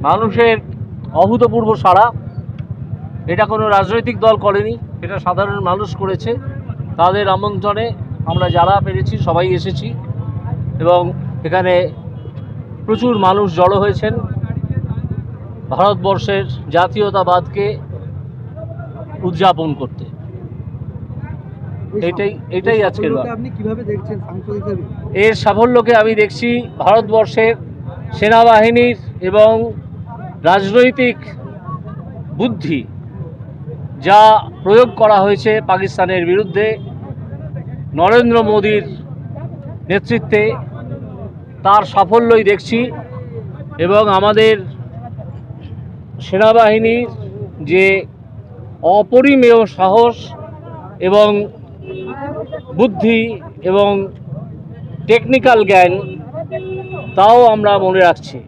মানুষের অভূতপূর্ব সাড়া। এটা কোনো রাজনৈতিক দল করেনি এটা সাধারণ মানুষ করেছে। তাদের আমন্ত্রণে আমরা যারা পেরেছি সবাই এসেছি। এবং এখানে প্রচুর মানুষ জড়ো হয়েছেন। ভারতবর্ষের জাতীয়তাবাদকে উদযাপন করতে। এটাই এটাই আজকের এর সাফল্যকে আমি দেখছি ভারতবর্ষের সেনাবাহিনীর এবং রাজনৈতিক বুদ্ধি যা প্রয়োগ করা হয়েছে পাকিস্তানের বিরুদ্ধে নরেন্দ্র মোদীর নেতৃত্বে, তার সাফল্যই দেখছি এবং আমাদের সেনাবাহিনীর যে অপরিমেয় সাহস এবং বুদ্ধি এবং টেকনিক্যাল জ্ঞান, তাও আমরা মনে রাখছি।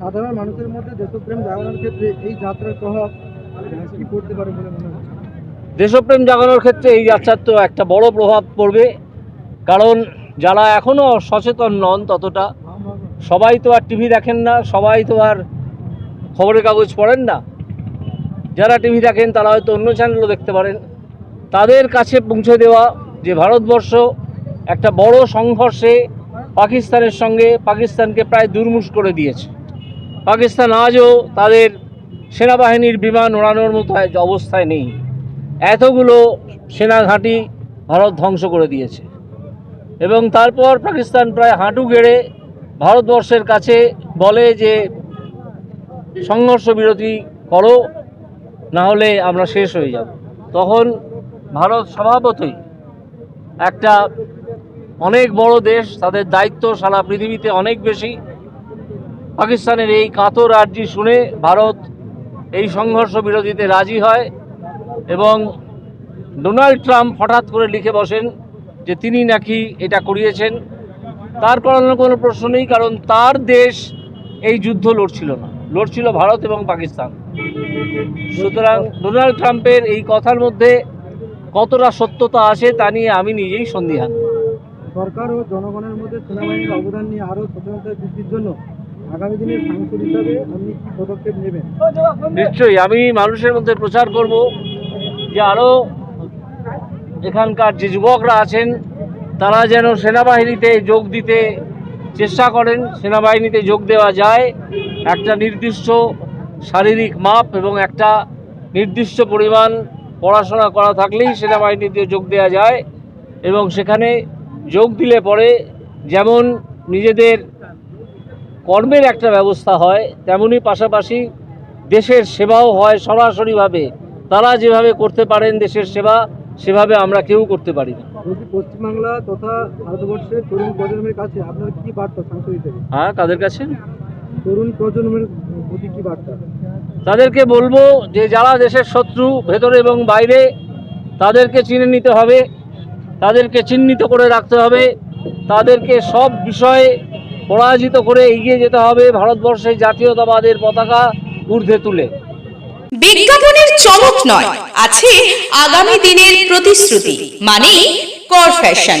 সাধারণ মানুষের মধ্যে দেশপ্রেম জাগানোর ক্ষেত্রে এই যাত্রার প্রভাব কি পড়তে পারে বলে মনে হচ্ছে? দেশপ্রেম জাগানোর ক্ষেত্রে এই যাত্রার তো একটা বড় প্রভাব পড়বে। কারণ যারা এখনও সচেতন নন ততটা, সবাই তো আর টিভি দেখেন না, সবাই তো আর খবরের কাগজ পড়েন না। যারা টিভি দেখেন তারা হয়তো অন্য চ্যানেলও দেখতে পারেন। তাদের কাছে পৌঁছে দেওয়া যে ভারতবর্ষ একটা বড় সংঘর্ষে পাকিস্তানের সঙ্গে পাকিস্তানকে প্রায় দুর্মুষ করে দিয়েছে। পাকিস্তান আজও তাদের সেনাবাহিনীর বিমান ওড়ানোর মতো অবস্থায় নেই। এতগুলো সেনা ঘাঁটি ভারত ধ্বংস করে দিয়েছে। এবং তারপর পাকিস্তান প্রায় হাঁটু গেড়ে ভারতবর্ষের কাছে বলে যে, সংঘর্ষ বিরতি করো, না হলে আমরা শেষ হয়ে যাব। তখন ভারত স্বভাবতই একটা অনেক বড় দেশ, তাদের দায়িত্ব সারা পৃথিবীতে অনেক বেশি। পাকিস্তানের এই কাতর আর্জি শুনে ভারত এই সংঘর্ষ বিরতিতে রাজি হয় এবং ডোনাল্ড ট্রাম্প হঠাৎ করে লিখে বসেন যে তিনি নাকি এটা করিয়েছেন। তার করানোর কোনো প্রশ্ন নেই, কারণ তার দেশ এই যুদ্ধ লড়ছিল না। লড়ছিল ভারত এবং পাকিস্তান। সুতরাং ডোনাল্ড ট্রাম্পের এই কথার মধ্যে কতটা সত্যতা আছে তা নিয়ে আমি নিজেই সন্দিহান। সরকার ও জনগণের মধ্যে সেনাবাহিনীর অবদান নিয়ে আরও বৃদ্ধির জন্য আগামী দিনে সাংসদ হিসাবে আপনি কি পদক্ষেপ নেবেন? নিশ্চয়ই, আমি মানুষের মধ্যে প্রচার করব যে আরও এখানকার যে যুবকরা আছেন, তারা যেন সেনাবাহিনীতে যোগ দিতে চেষ্টা করেন, সেনাবাহিনীতে যোগ দেওয়া যায়। একটা নির্দিষ্ট শারীরিক মাপ এবং একটা নির্দিষ্ট পরিমাণ পড়াশোনা করা থাকলেই সেনাবাহিনীতে যোগ দেওয়া যায় এবং সেখানে যোগ দিলে পরে যেমন নিজেদের কর্মের একটা ব্যবস্থা হয় তেমনি পাশাপাশি দেশের সেবাও হয় সরাসরিভাবে। তারা যেভাবে করতে পারেন দেশের সেবা সেভাবে আমরা কেউ করতে পারি না। পশ্চিমবাংলা তথা ভারতবর্ষের তরুণ প্রজন্মের কাছে আপনার কি বার্তা হ্যাঁ তাদের কাছে? তরুণ প্রজন্মের প্রতি কি বার্তা? তাদেরকে বলব যে যারা দেশের শত্রু ভেতরে এবং বাইরে তাদেরকে চিনে নিতে হবে তাদেরকে চিহ্নিত করে রাখতে হবে তাদেরকে সব বিষয়ে পরাজিত করে এগিয়ে যেতে হবে ভারতবর্ষের জাতীয়তাবাদের পতাকা ঊর্ধ্বে তুলে। বিজ্ঞাপনের চমক নয়, আছে আগামী দিনের প্রতিশ্রুতি মানে কর ফ্যাশন